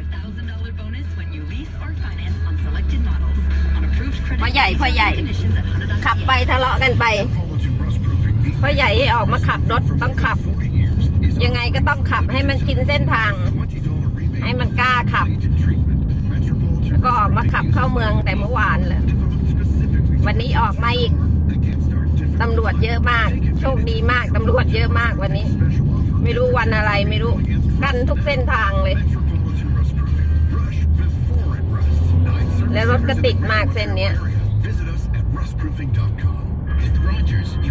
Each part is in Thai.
a thousand dollar bonus when you lease or finance on selected models. On approved credit พ่อใหญ่พ่อใหญ่ conditions at Honda. ขับไปทะเลาะกันไป พ่อใหญ่ให้ออกมาขับรถต้องขับ ยังไงก็ต้องขับให้มันชินเส้นทาง ให้มันกล้าขับ แล้วก็ออกมาขับเข้าเมืองแต่เมื่อวานเลยวันนี้ออกมาอีกตำรวจเยอะมาก โชคดีมากตำรวจเยอะมากวันนี้ ไม่รู้วันอะไรไม่รู้ กันทุกเส้นทางเลย แล้วรถก็ติดมากเส้นเนี้ย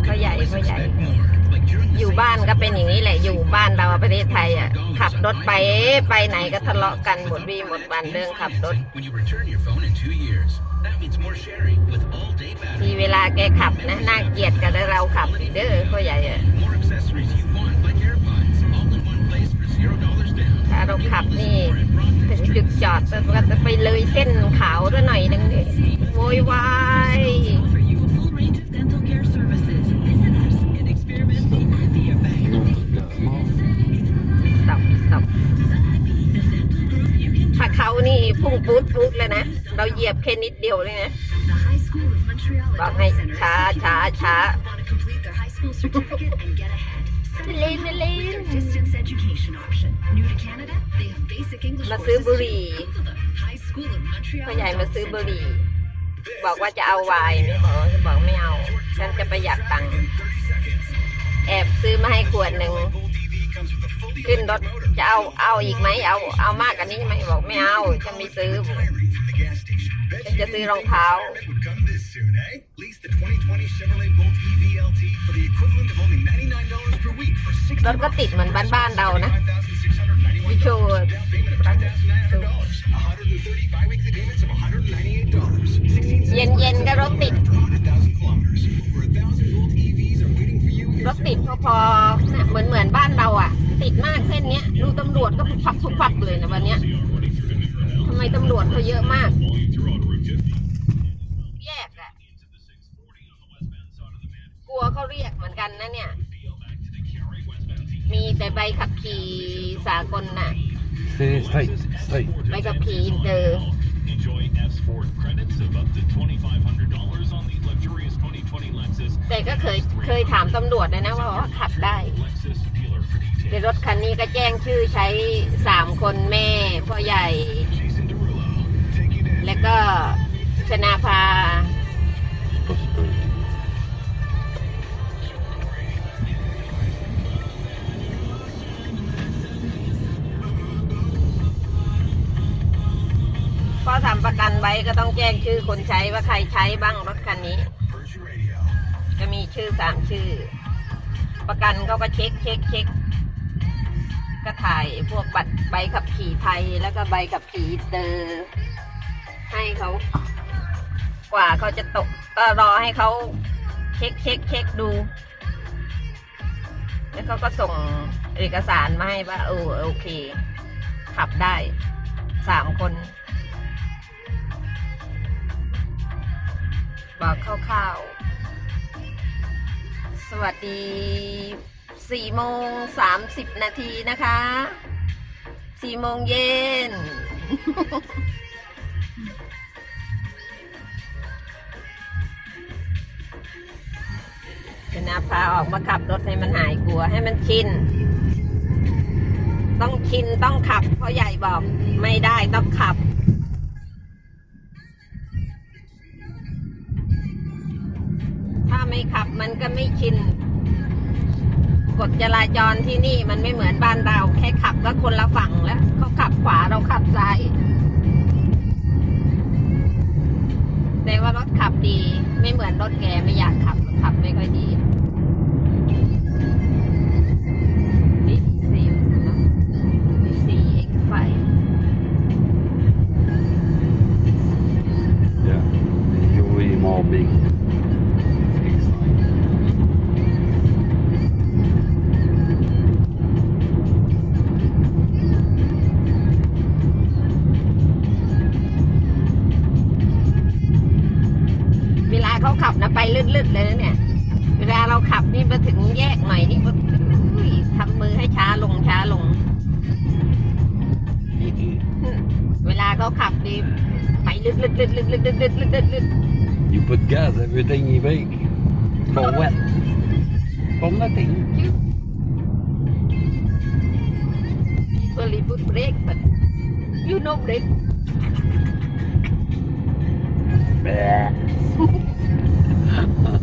พ่อใหญ่พ่อใหญ่ อยู่บ้านก็เป็นอย่างนี้แหละ อยู่บ้านเราประเทศไทยอะ ขับรถไปไปไหนก็ทะเลาะกันหมดวีหมดวันเรื่องขับรถ When you return your phone in two years, that means more sharing with all-day battery. ทีเวลาแกขับนะน่าเกลียดกับเราขับเด้อพ่อใหญ่อะ More accessories you want, like AirPods, all in one place for zero dollars down. ถ้าเราขับนี่ ถึงจุดจอดก็จะไปเลยเส้นขาวด้วยหน่อยนึงนี่โวยวาย Offer you a full range of dental care services. Visit us and experience the happy effect. สับสับถ้าเขานี่พุ่งปูดปูดเลยนะ เราเหยียบแค่นิดเดียวเลยนะ The High School of Montreal บอกให้ Adult Center ช้าช้าช้า want to complete their high school certificate and get ahead. Some Lane, with lane. their distance education option. New to Canada, they have basic English มาซื้อ courses บุหรี่ to go to the High School of Montreal พ่อใหญ่มา Adult ซื้อบุ Center. หรี่ บอกว่าจะเอาไวน์ไม่บอกจะบอกไม่เอา ฉันจะประหยัดตังค์แอบซื้อมาให้ขวดหนึ่ง ขึ้นรถจะเอาเอาอีกไหมเอาเอามากกว่านี้ไหมบอกไม่เอา ฉันไม่ซื้อ ฉันจะซื้อรองเท้า Chevrolet Bolt EVLT for the equivalent of only $99 per week for 60 รถก็ติดเหมือนบ้านๆเรานะวิโชว์135 weekly payments of $198. 16เย็นเย็นๆก็รถติด100,000 kilometers. Over a thousand Bolt EVs are waiting for you รถติดพอพอๆเนี่ยเหมือนเหมือนบ้านเราอะ ติดมากเส้นเนี้ยดูตำรวจก็พับพับพับเลยนะวันเนี้ยทำไมตำรวจเขาเยอะมาก แยกอะกลัว เขาเรียกเหมือนกันนะเนี่ย มีแต่ใบขับขี่สากลน่ะ Stay straight, straight. ใบขับขี่อินเตอร์ Enjoy F Sport credits of up to $2,500 on the luxurious 2020 Lexus. แต่ก็เคยเคยถามตำรวจเลยนะว่าว่าขับได้ Lexus dealer for details. ในรถคันนี้ก็แจ้งชื่อใช้สามคนแม่พ่อใหญ่ Jason Derulo. Take you to แล้วก็ชนาภาำประกันไว้ก็ต้องแจ้งชื่อคนใช้ว่าใครใช้บ้างรถคันนี้ จะมีชื่อสามชื่อ ประกันเขาก็เช็คเช็คเช็คก็ถ่ายพวกบัตรใบขับขี่ไทยแล้วก็ใบขับขี่เตอร์ให้เขากว่าเขาจะตกก็รอให้เขาเช็คเช็คเช็คดู แล้วเขาก็ส่งเอกสารมาให้ว่าเออโอเค ขับได้สามคน บอกคร่าวๆ สวัสดีสี่โมงสามสิบนาทีนะคะสี่โมงเย็นจะนาพาออกมาขับรถให้มันหายกลัวให้มันชิน ต้องชินต้องขับเพราะใหญ่บอกไม่ได้ต้องขับ ถ้าไม่ขับมันก็ไม่ชินกฎจราจรที่นี่มันไม่เหมือนบ้านเรา แค่ขับก็คนละฝั่งแล้วเขาขับขวาเราขับซ้ายแต่ว่ารถขับดี ไม่เหมือนรถแกไม่อยากขับ ขับไม่ค่อยดี ขับนะไปลื่นๆเลยนะเนี่ย เวลาเราขับนี่มาถึงแยกหน่อยนี่ทำมือให้ช้าลงช้าลง เวลาเขาขับนี่ไปลึกๆๆๆๆๆๆ You put gas, everything you make. For what? For nothing. People you put brake, but you know brake. Ha ha ha.